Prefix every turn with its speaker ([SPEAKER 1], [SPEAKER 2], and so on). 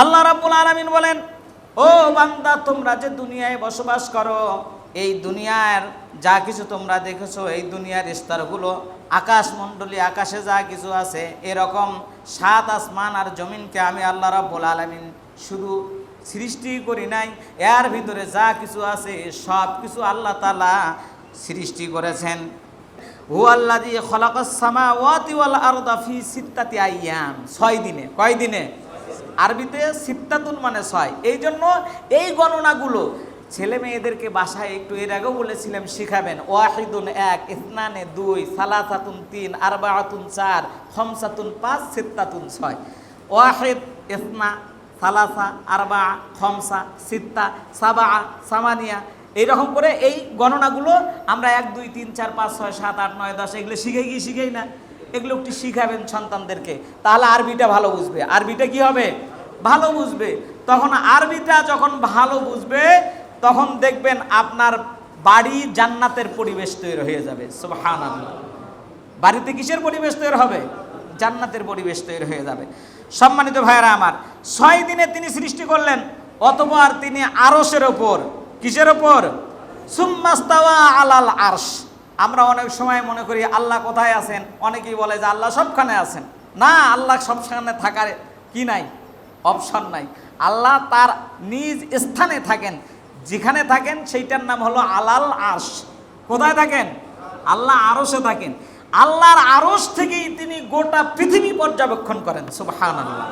[SPEAKER 1] আল্লাহ রাব্বুল আলামিন বলেন ও বান্দা তোমরা যে দুনিয়ায় বসবাস করো এই দুনিয়ার যা কিছু তোমরা দেখেছো এই দুনিয়ার স্তরগুলো আকাশমণ্ডলী আকাশে যা কিছু আছে এরকম সাত আসমান আর জমিনকে আমি আল্লাহ রাব্বুল আলামিন শুধু সৃষ্টি করি নাই এর ভিতরে যা কিছু আছে সব কিছু আল্লাহ তালা সৃষ্টি করেছেন হু আল্লাহ দিয়ে খলাকসামা ওয়াতি ওয়াল আর ফি সিত্তাতি আইয়াম ছয় দিনে কয় দিনে আরবিতে সিত্তাতুন মানে ছয় এই জন্য এই গণনাগুলো ছেলে মেয়েদেরকে বাসায় একটু এর আগেও বলেছিলাম শিখাবেন ওয়াহিদুন এক ইসনানে দুই সালাসাতুন তিন আরবাহাতুন চার খমসাতুন পাঁচ সিত্তাতুন ছয় ওয়াহিদ ইসনা সালাসা আরবা খমসা সিত্তা সাবা সামানিয়া এইরকম করে এই গণনাগুলো আমরা এক দুই তিন চার পাঁচ ছয় সাত আট নয় দশ এগুলো শিখে গিয়ে শিখেই না এগুলো একটু শিখাবেন সন্তানদেরকে তাহলে আরবিটা ভালো বুঝবে আরবিটা কি হবে ভালো বুঝবে তখন আরবিটা যখন ভালো বুঝবে তখন দেখবেন আপনার বাড়ি জান্নাতের পরিবেশ তৈরি হয়ে যাবে সুবহান বাড়িতে কিসের পরিবেশ তৈরি হবে জান্নাতের পরিবেশ তৈরি হয়ে যাবে সম্মানিত ভাইয়েরা আমার ছয় দিনে তিনি সৃষ্টি করলেন অতপর তিনি আরসের ওপর কিসের ওপর সুম্মাস্তাওয়া আলাল আরশ আমরা অনেক সময় মনে করি আল্লাহ কোথায় আছেন অনেকেই বলে যে আল্লাহ সবখানে আছেন না আল্লাহ সবখানে থাকার কি নাই অপশন নাই আল্লাহ তার নিজ স্থানে থাকেন যেখানে থাকেন সেইটার নাম হলো আলাল আরশ কোথায় থাকেন আল্লাহ আরশে থাকেন আল্লাহর আরশ থেকেই তিনি গোটা পৃথিবী পর্যবেক্ষণ করেন সুবাহ আল্লাহ